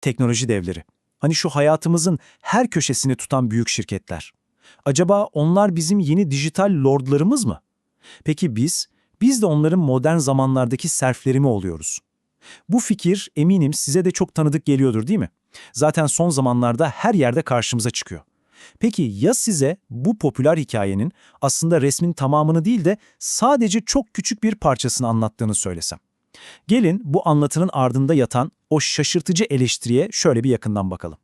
Teknoloji devleri. Hani şu hayatımızın her köşesini tutan büyük şirketler. Acaba onlar bizim yeni dijital lordlarımız mı? Peki biz, biz de onların modern zamanlardaki serfleri mi oluyoruz? Bu fikir eminim size de çok tanıdık geliyordur değil mi? Zaten son zamanlarda her yerde karşımıza çıkıyor. Peki ya size bu popüler hikayenin aslında resmin tamamını değil de sadece çok küçük bir parçasını anlattığını söylesem? Gelin bu anlatının ardında yatan o şaşırtıcı eleştiriye şöyle bir yakından bakalım.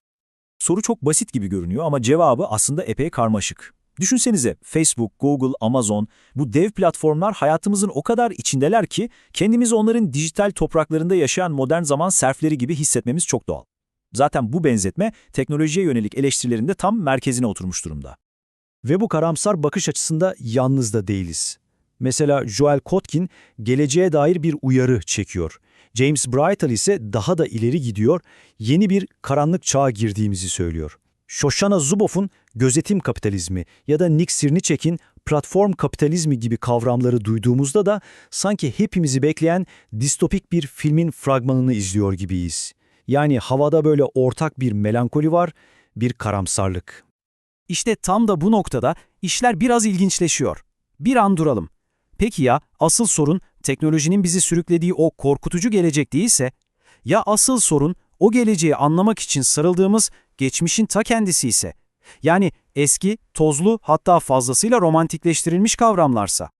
Soru çok basit gibi görünüyor ama cevabı aslında epey karmaşık. Düşünsenize Facebook, Google, Amazon bu dev platformlar hayatımızın o kadar içindeler ki kendimizi onların dijital topraklarında yaşayan modern zaman serfleri gibi hissetmemiz çok doğal. Zaten bu benzetme teknolojiye yönelik eleştirilerinde tam merkezine oturmuş durumda. Ve bu karamsar bakış açısında yalnız da değiliz. Mesela Joel Kotkin geleceğe dair bir uyarı çekiyor. James Bridle ise daha da ileri gidiyor, yeni bir karanlık çağa girdiğimizi söylüyor. Shoshana Zuboff'un gözetim kapitalizmi ya da Nick Sirnicek'in platform kapitalizmi gibi kavramları duyduğumuzda da sanki hepimizi bekleyen distopik bir filmin fragmanını izliyor gibiyiz. Yani havada böyle ortak bir melankoli var, bir karamsarlık. İşte tam da bu noktada işler biraz ilginçleşiyor. Bir an duralım. Peki ya asıl sorun teknolojinin bizi sürüklediği o korkutucu gelecek değilse? Ya asıl sorun o geleceği anlamak için sarıldığımız geçmişin ta kendisi ise? Yani eski, tozlu hatta fazlasıyla romantikleştirilmiş kavramlarsa?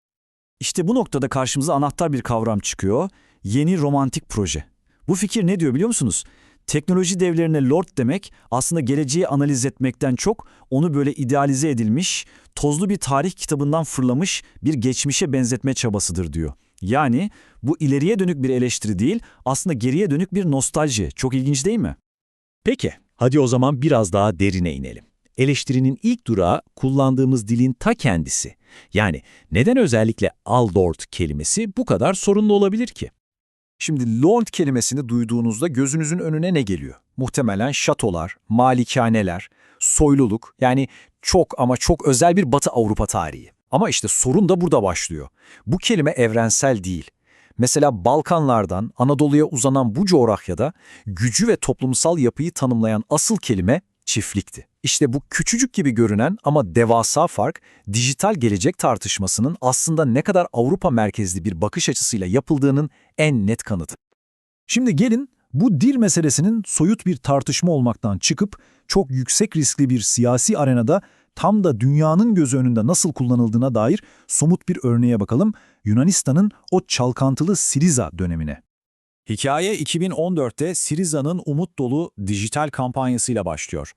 İşte bu noktada karşımıza anahtar bir kavram çıkıyor, yeni romantik proje. Bu fikir ne diyor biliyor musunuz? Teknoloji devlerine lord demek aslında geleceği analiz etmekten çok onu böyle idealize edilmiş, tozlu bir tarih kitabından fırlamış bir geçmişe benzetme çabasıdır diyor. Yani bu ileriye dönük bir eleştiri değil, aslında geriye dönük bir nostalji. Çok ilginç değil mi? Peki, hadi o zaman biraz daha derine inelim. Eleştirinin ilk durağı kullandığımız dilin ta kendisi. Yani neden özellikle Aldort kelimesi bu kadar sorunlu olabilir ki? Şimdi lord kelimesini duyduğunuzda gözünüzün önüne ne geliyor? Muhtemelen şatolar, malikaneler, soyluluk yani çok ama çok özel bir Batı Avrupa tarihi. Ama işte sorun da burada başlıyor. Bu kelime evrensel değil. Mesela Balkanlardan Anadolu'ya uzanan bu coğrafyada gücü ve toplumsal yapıyı tanımlayan asıl kelime çiftlikti. İşte bu küçücük gibi görünen ama devasa fark, dijital gelecek tartışmasının aslında ne kadar Avrupa merkezli bir bakış açısıyla yapıldığının en net kanıtı. Şimdi gelin bu dil meselesinin soyut bir tartışma olmaktan çıkıp çok yüksek riskli bir siyasi arenada tam da dünyanın gözü önünde nasıl kullanıldığına dair somut bir örneğe bakalım Yunanistan'ın o çalkantılı Siriza dönemine. Hikaye 2014'te Siriza'nın umut dolu dijital kampanyasıyla başlıyor.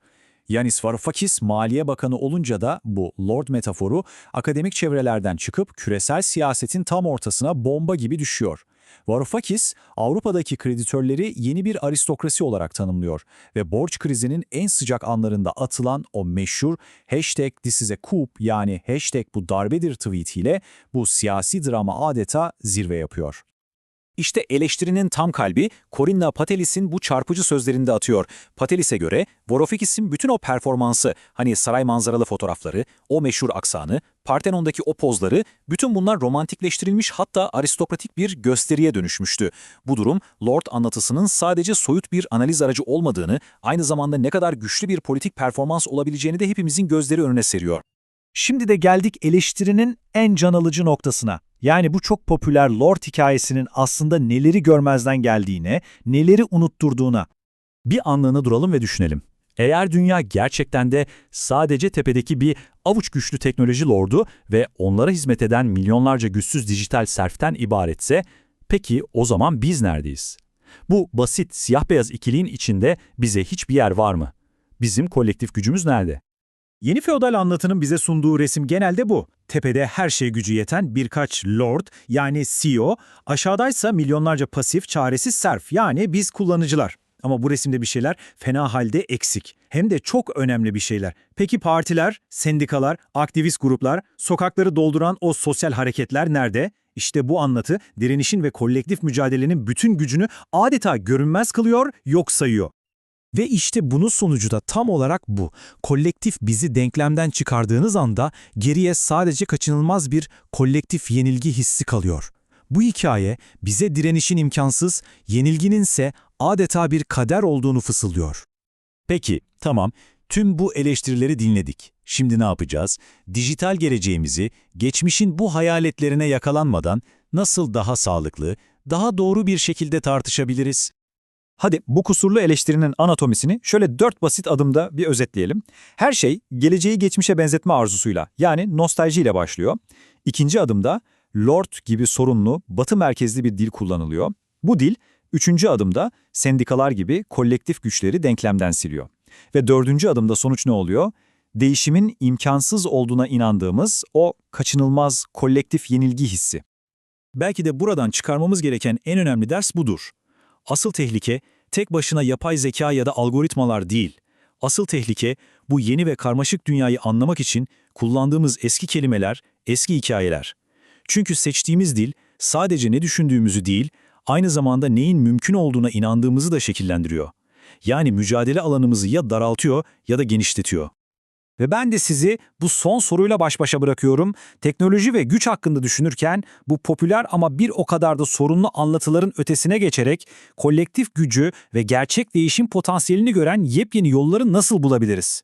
Yanis Varoufakis Maliye Bakanı olunca da bu Lord metaforu akademik çevrelerden çıkıp küresel siyasetin tam ortasına bomba gibi düşüyor. Varoufakis, Avrupa'daki kreditörleri yeni bir aristokrasi olarak tanımlıyor ve borç krizinin en sıcak anlarında atılan o meşhur hashtag this is a coup yani hashtag bu darbedir tweetiyle bu siyasi drama adeta zirve yapıyor. İşte eleştirinin tam kalbi Corinna Patelis'in bu çarpıcı sözlerinde atıyor. Patelis'e göre Varoufakis'in bütün o performansı, hani saray manzaralı fotoğrafları, o meşhur aksanı, Partenon'daki o pozları, bütün bunlar romantikleştirilmiş hatta aristokratik bir gösteriye dönüşmüştü. Bu durum Lord anlatısının sadece soyut bir analiz aracı olmadığını, aynı zamanda ne kadar güçlü bir politik performans olabileceğini de hepimizin gözleri önüne seriyor. Şimdi de geldik eleştirinin en can alıcı noktasına. Yani bu çok popüler Lord hikayesinin aslında neleri görmezden geldiğine, neleri unutturduğuna. Bir anlığına duralım ve düşünelim. Eğer dünya gerçekten de sadece tepedeki bir avuç güçlü teknoloji lordu ve onlara hizmet eden milyonlarca güçsüz dijital serften ibaretse, peki o zaman biz neredeyiz? Bu basit siyah-beyaz ikiliğin içinde bize hiçbir yer var mı? Bizim kolektif gücümüz nerede? Yeni feodal anlatının bize sunduğu resim genelde bu. Tepede her şey gücü yeten birkaç lord yani CEO, aşağıdaysa milyonlarca pasif, çaresiz serf yani biz kullanıcılar. Ama bu resimde bir şeyler fena halde eksik. Hem de çok önemli bir şeyler. Peki partiler, sendikalar, aktivist gruplar, sokakları dolduran o sosyal hareketler nerede? İşte bu anlatı direnişin ve kolektif mücadelenin bütün gücünü adeta görünmez kılıyor, yok sayıyor. Ve işte bunun sonucu da tam olarak bu. Kolektif bizi denklemden çıkardığınız anda geriye sadece kaçınılmaz bir kolektif yenilgi hissi kalıyor. Bu hikaye bize direnişin imkansız, yenilgininse adeta bir kader olduğunu fısıldıyor. Peki, tamam. Tüm bu eleştirileri dinledik. Şimdi ne yapacağız? Dijital geleceğimizi, geçmişin bu hayaletlerine yakalanmadan nasıl daha sağlıklı, daha doğru bir şekilde tartışabiliriz? Hadi bu kusurlu eleştirinin anatomisini şöyle dört basit adımda bir özetleyelim. Her şey geleceği geçmişe benzetme arzusuyla yani nostaljiyle başlıyor. İkinci adımda Lord gibi sorunlu, batı merkezli bir dil kullanılıyor. Bu dil, üçüncü adımda sendikalar gibi kolektif güçleri denklemden siliyor. Ve dördüncü adımda sonuç ne oluyor? Değişimin imkansız olduğuna inandığımız o kaçınılmaz kolektif yenilgi hissi. Belki de buradan çıkarmamız gereken en önemli ders budur. Asıl tehlike tek başına yapay zeka ya da algoritmalar değil. Asıl tehlike bu yeni ve karmaşık dünyayı anlamak için kullandığımız eski kelimeler, eski hikayeler. Çünkü seçtiğimiz dil sadece ne düşündüğümüzü değil, aynı zamanda neyin mümkün olduğuna inandığımızı da şekillendiriyor. Yani mücadele alanımızı ya daraltıyor ya da genişletiyor. Ve ben de sizi bu son soruyla baş başa bırakıyorum. Teknoloji ve güç hakkında düşünürken bu popüler ama bir o kadar da sorunlu anlatıların ötesine geçerek kolektif gücü ve gerçek değişim potansiyelini gören yepyeni yolları nasıl bulabiliriz?